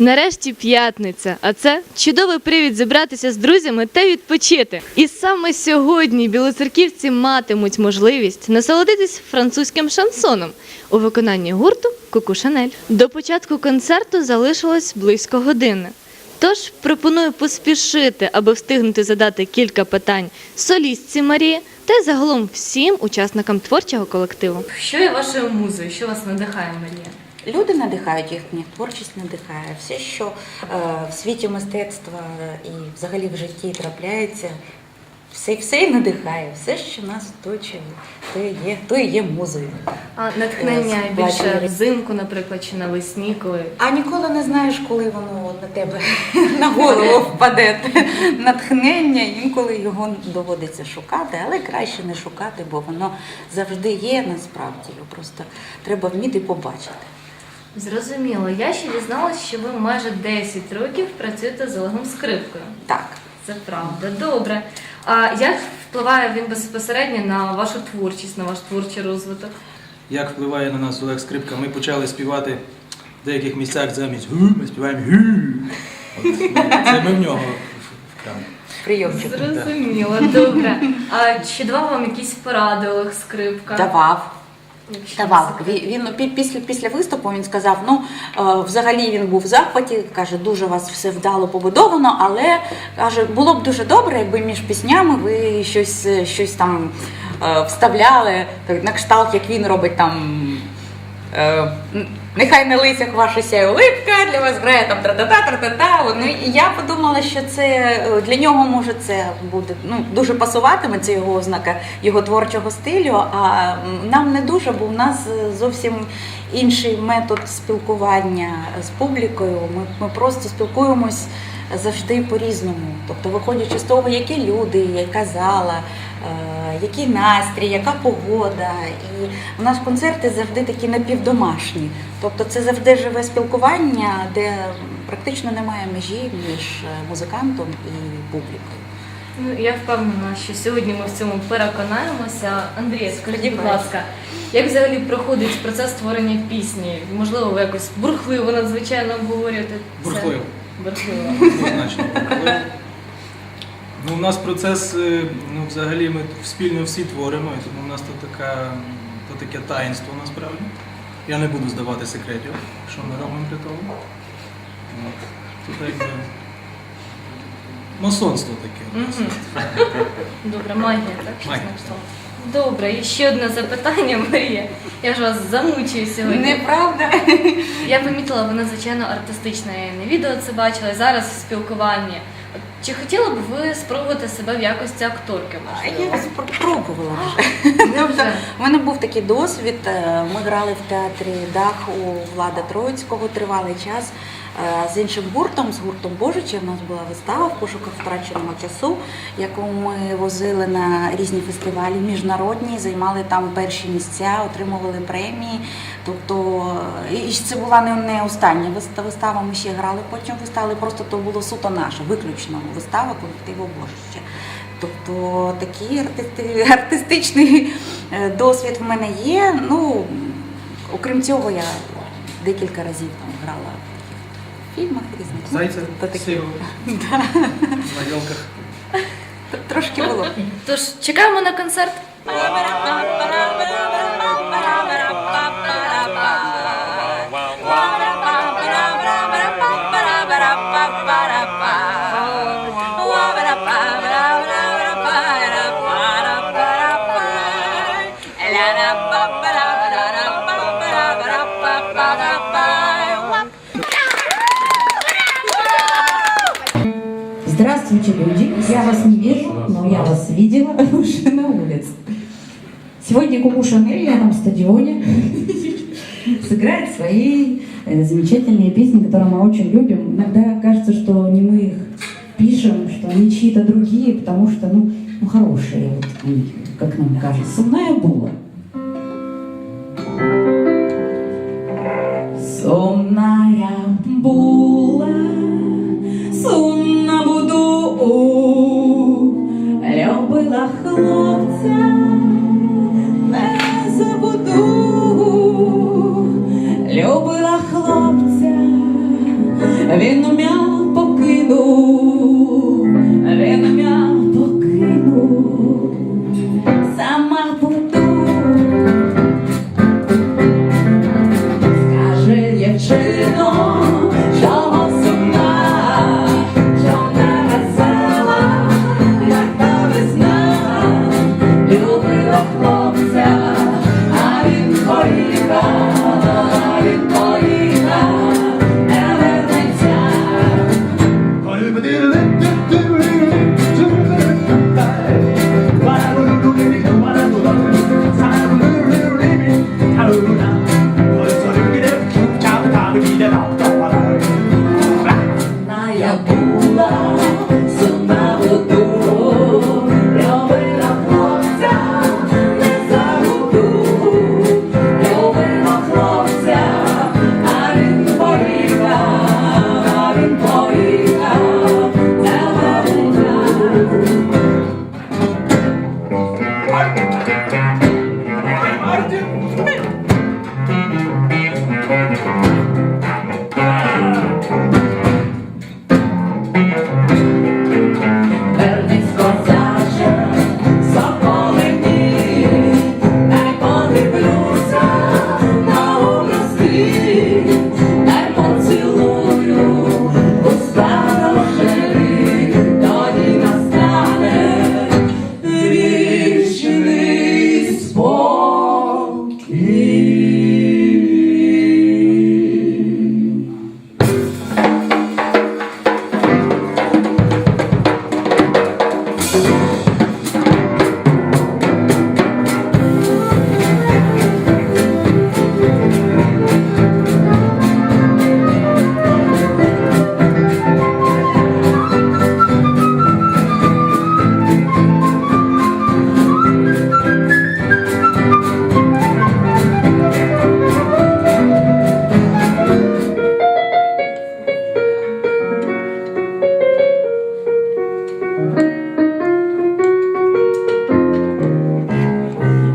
Нарешті п'ятниця, а це чудовий привід зібратися з друзями та відпочити. І саме сьогодні білоцерківці матимуть можливість насолодитись французьким шансоном у виконанні гурту Куку Шанель. До початку концерту залишилось близько години. Тож пропоную поспішити, аби встигнути задати кілька питань солістці Марії та загалом всім учасникам творчого колективу. Що є вашою музою? Що вас надихає, Марія? Люди надихають їхня творчість надихає. Все, що е, в світі мистецтва і взагалі в житті трапляється, все, все і надихає. Все, що нас оточує, то є, то і є музою. А натхнення Е, більше бачили. взимку, наприклад, чи навесні, коли А ніколи не знаєш, коли воно на тебе на голову впаде. Натхнення, інколи його доводиться шукати, але краще не шукати, бо воно завжди є насправді. Його просто треба вміти побачити. Зрозуміло. Я ще дізналась, що ви майже 10 років працюєте з Олегом Скрипкою. Так. Це правда. Добре. А як впливає він безпосередньо на вашу творчість, на ваш творчий розвиток? Як впливає на нас Олег Скрипка? Ми почали співати в деяких місцях замість гу, ми співаємо гу. От, Це ми в нього вкрали. Прийомчик. Зрозуміло, добре. А чи давав вам якісь поради Олег Скрипка? Давав. Давав. Він, він після, після виступу він сказав: ну е, взагалі він був в захваті, каже, дуже вас все вдало побудовано, але каже, було б дуже добре, якби між піснями ви щось, е, щось там е, вставляли, на кшталт, як він робить там. Нехай на лицях ваша сяє улипка, для вас грає там тра-та-та, тра-та-та. Ну і я подумала, що це е, для нього може це буде ну дуже пасуватиме. Це його ознака його творчого стилю. А нам не дуже, бо в нас е, зовсім інший метод спілкування з публікою. Ми, ми просто спілкуємось завжди по-різному. Тобто, виходячи з того, які люди, яка зала, е, який настрій, яка погода. І у нас концерти завжди такі напівдомашні. Тобто це завжди живе спілкування, де практично немає межі між е, музикантом і публікою. Ну, я впевнена, що сьогодні ми в цьому переконаємося. Андрій, скажіть, будь ласка, як взагалі проходить процес створення пісні? Можливо, ви якось бурхливо надзвичайно обговорюєте це? Бурхливо. Однозначно. Ну, у нас процес, е, ну, взагалі, ми спільно всі творимо, і тому у нас тут така, то таке таїнство насправді. Я не буду здавати секретів, що ми робимо для того. Тут якби масонство таке. Добре, магія, так? Магія. Добре, і ще одне запитання, Марія. Я ж вас замучую сьогодні. Неправда? Я помітила, ви надзвичайно артистична. Я на відео це бачила, і зараз в спілкуванні. Чи хотіли б ви спробувати себе в якості акторки? А можливо? я спробувала вже. У мене був такий досвід. е, Ми грали в театрі Дах у Влада Троїцького тривалий час. Е, З іншим гуртом, з гуртом Божича, у нас була вистава в пошуках втраченого часу, яку ми возили на різні фестивалі міжнародні, займали там перші місця, отримували премії. Тобто, е, і це була не, остання виста- вистава. Ми ще грали потім вистави. Просто то було суто наша, виключно вистава колективу Божича. Тобто такий артисти, артистичний е, досвід в мене є. Ну, окрім цього, я декілька разів там грала в фільмах різних. Ну, Зайця, сивого, на йолках. Трошки було. Тож чекаємо на концерт. Здравствуйте, люди. Я вас не вижу, но я вас видела уже на улице. Сегодня Куку Шанель на этом стадионе сыграет свои э, замечательные песни, которые мы очень любим. Иногда кажется, что не мы их пишем, что они чьи-то другие, потому что, ну, ну хорошие, вот они, как нам кажется. Сумная була. Сумная була, хлопця,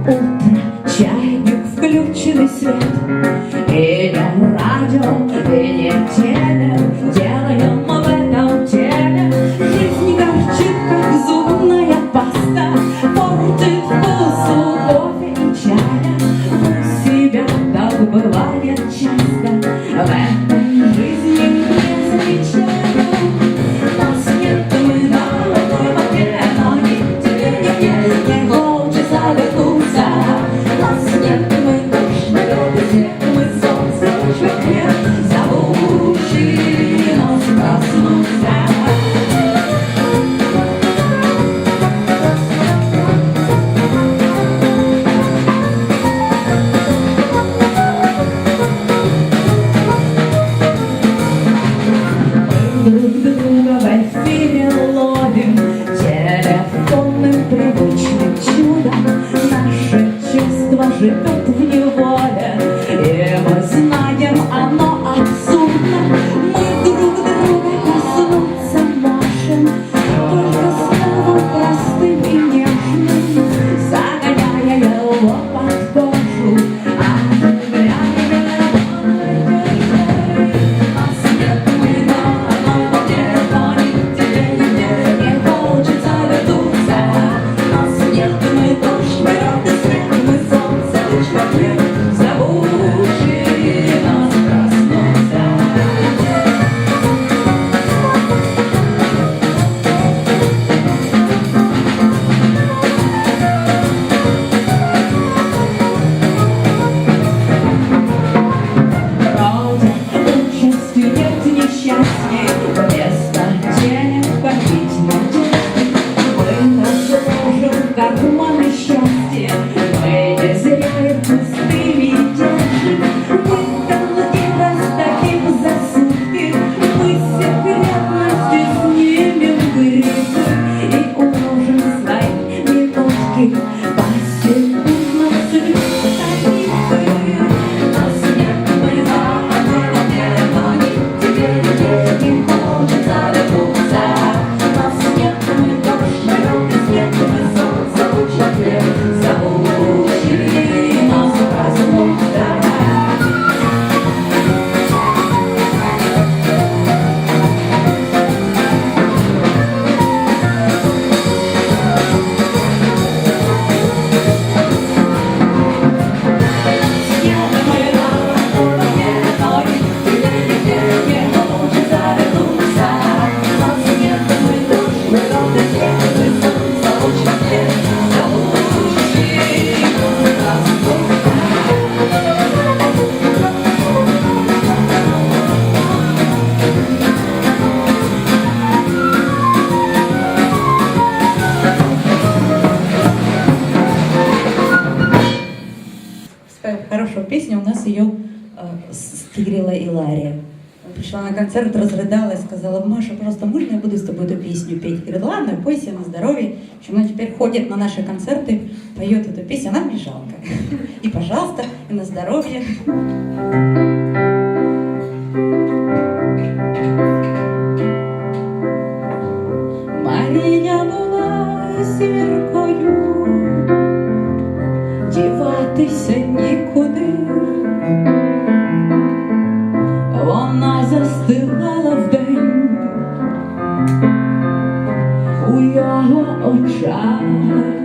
Утро Чайник включений свет, идем радио, и нет. Sim. Você é um uma Thank you. концерт, разрыдалась, сказала, Маша, просто можно я буду с тобой эту песню петь? Говорит, ладно, пойся на здоровье. В общем, она теперь ходит на наши концерты, поет эту песню, она мне жалко. И, пожалуйста, и на здоровье. Марія була зіркою, діватися у його очах.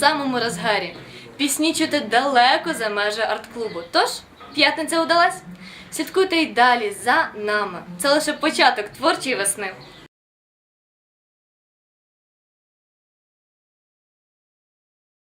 Самому розгарі. Пісні чути далеко за межі арт-клубу. Тож, п'ятниця удалась. Слідкуйте й далі за нами. Це лише початок творчої весни.